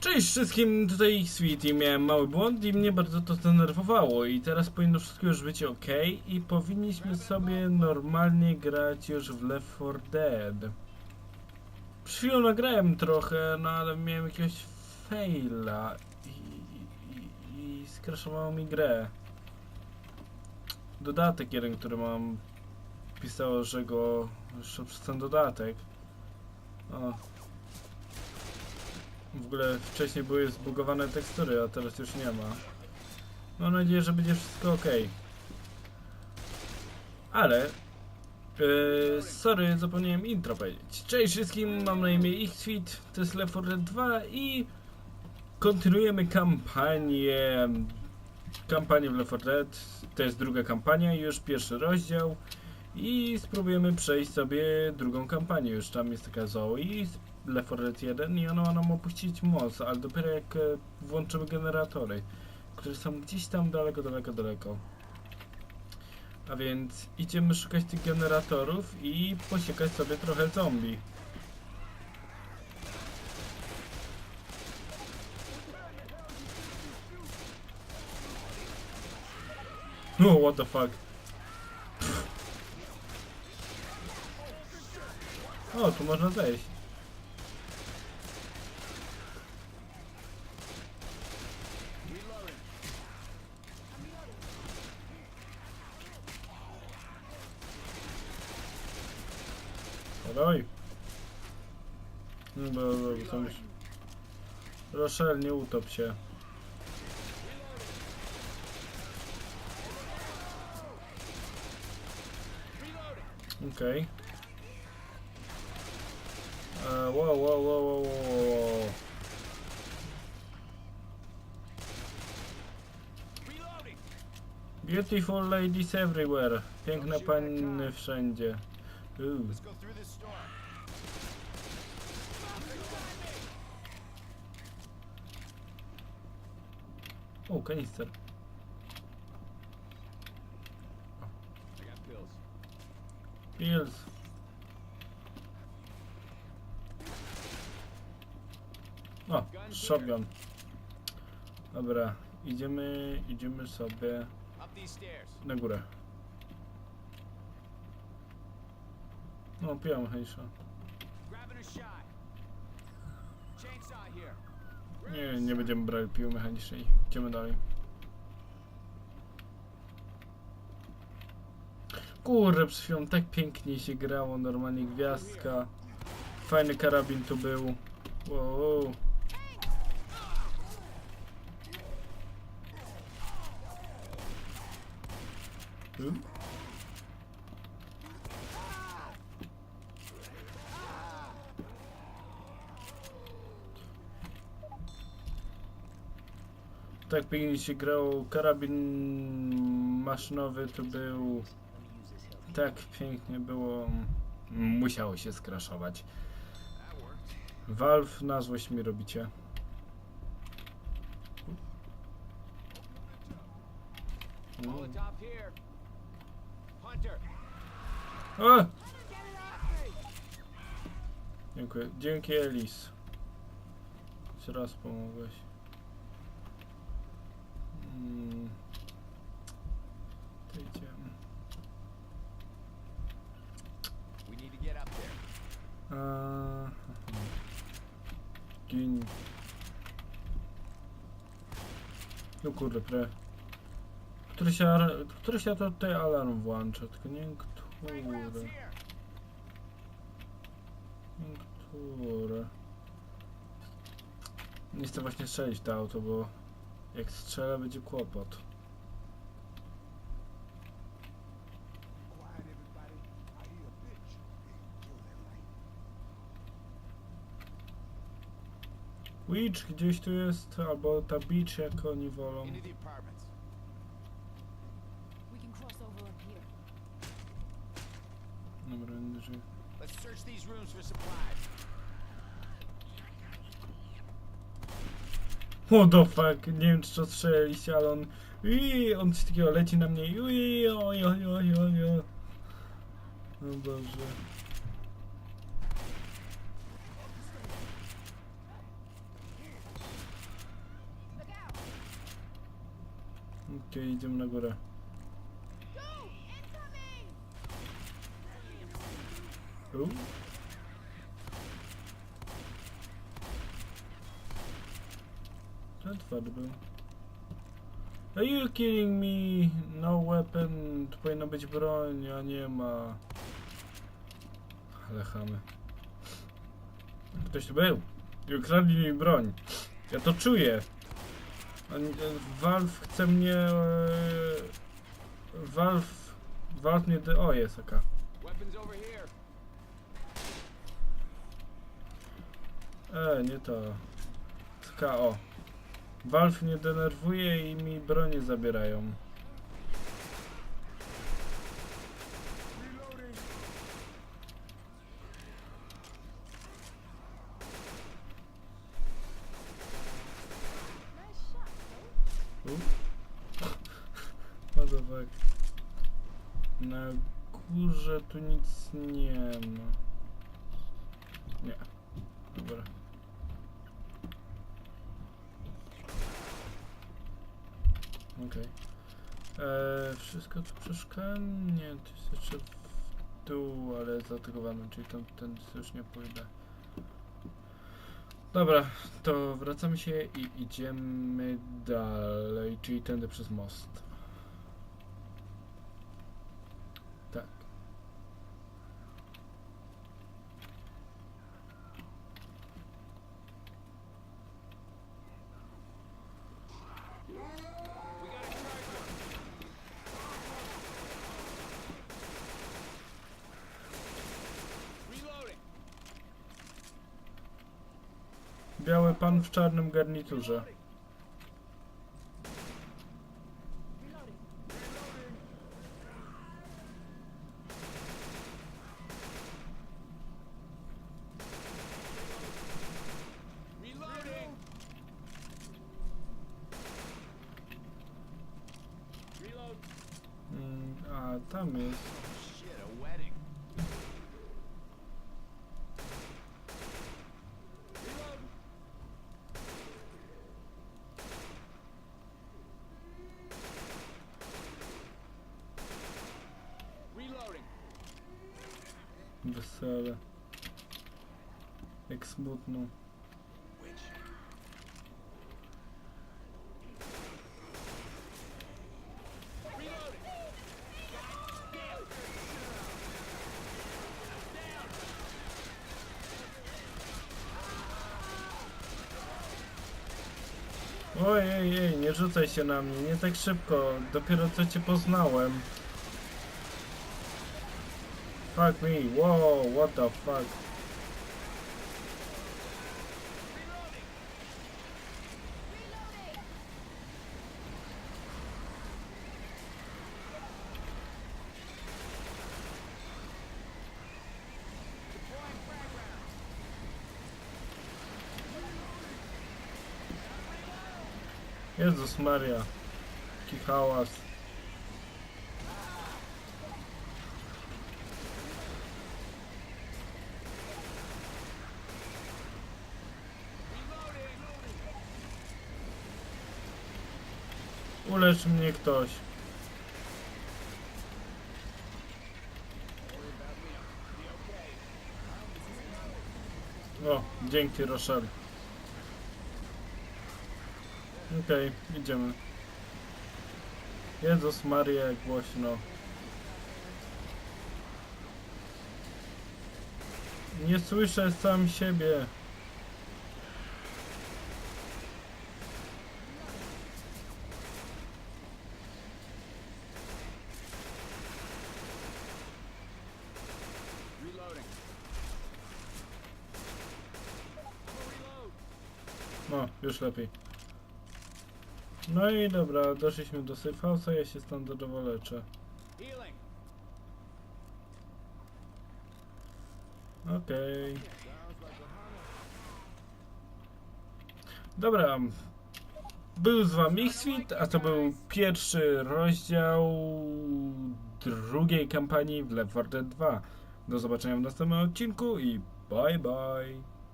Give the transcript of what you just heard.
Cześć wszystkim, tutaj Sweetie. Miałem mały błąd i mnie bardzo to zdenerwowało i teraz powinno wszystko już być ok i powinniśmy sobie normalnie grać już w Left 4 Dead. Przed chwilą nagrałem trochę, no ale miałem jakiegoś faila i, i, i skraszowało mi grę. Dodatek jeden, który mam, pisało, że go, że przez ten dodatek. O, w ogóle wcześniej były zbugowane tekstury, a teraz już nie ma. Mam nadzieję, że będzie wszystko ok. Ale... Yy, sorry, zapomniałem intro powiedzieć. Cześć wszystkim, mam na imię Xfit, to jest Left 4 Dead 2 i... Kontynuujemy kampanię... Kampanię w Left 4 Dead. To jest druga kampania, już pierwszy rozdział. I spróbujemy przejść sobie drugą kampanię. Już tam jest taka Zoe, Left 4 Dead 1 i ona ma nam opuścić moc, ale dopiero jak e, włączymy generatory, które są gdzieś tam daleko, daleko, daleko. A więc idziemy szukać tych generatorów i posiekać sobie trochę zombie. Oh, what the fuck. O, tu można zejść. Oj. No nie utop się. Okej. Okay. Wow, wow, wow, wow, wow, wow. Beautiful ladies everywhere. Piękne panny wszędzie. Ooh. Let's go through this storm. O, kanister. I got pills. O, shotgun. Dobra, idziemy, idziemy sobie na górę. No, piłem hejsza. Nie, nie będziemy brali piły mechanicznej. Idziemy dalej. Kurde, przed chwilą tak pięknie się grało, normalnie gwiazdka. Fajny karabin tu był. Wow. Hmm? Tak pięknie się grał. Karabin maszynowy tu był. Tak pięknie było. Musiało się skraszować. Valve na złość mi robicie. Mm. Dziękuję. Dzięki Elis. Jeszcze raz pomogłeś. Mm. To idziemy. Gin. No kurde, pre. Który się, który się to tutaj alarm włącza, tylko nie wiem, który. Nie chcę właśnie strzelić to auto, bo jak strzelę będzie kłopot. Witch gdzieś tu jest, albo ta beach, jak oni wolą. że... Let's. What the fuck? Nie wiem czy to strzelaliście, ale on... Ui, on coś takiego leci na mnie. Ui, oj, oj, oj, oj, Boże. Idziemy na górę. U. Ten twardy był. Are you kidding me? No weapon. Tu powinna być broń, a nie ma. Ale chamy. Ktoś tu był. I ukradli mi broń. Ja to czuję. Valve chce mnie... e, Valve... Valve mnie... O, jest oka. Weapons E, nie to. KO. Valve mnie denerwuje i mi bronię zabierają. What the fuck? Na górze tu nic nie ma. Nie. Dobra. Okej. Eee, Wszystko tu przeszkadza? Nie, to jest jeszcze w dół, ale jest zaatakowany, czyli tam ten już nie pójdę. Dobra, to wracamy się i idziemy dalej, czyli tędy przez most. Biały pan w czarnym garniturze. Mm, a, tam jest. Wesele. Jak smutno. Ojej, ej, nie rzucaj się na mnie, nie tak szybko. Dopiero co cię poznałem. Fuck me, Whoa, what the fuck. Jezus Maria. Jaki Ulecz mnie ktoś. O, dzięki Rochelle. Okej, idziemy. Jezus Maria, głośno. Nie słyszę sam siebie. No, już lepiej. No i dobra, doszliśmy do safe house'a, ja się standardowo leczę. Okej. Dobra. Był z wami Xfit, a to był pierwszy rozdział drugiej kampanii w Left 4 Dead 2. Do zobaczenia w następnym odcinku i bye bye.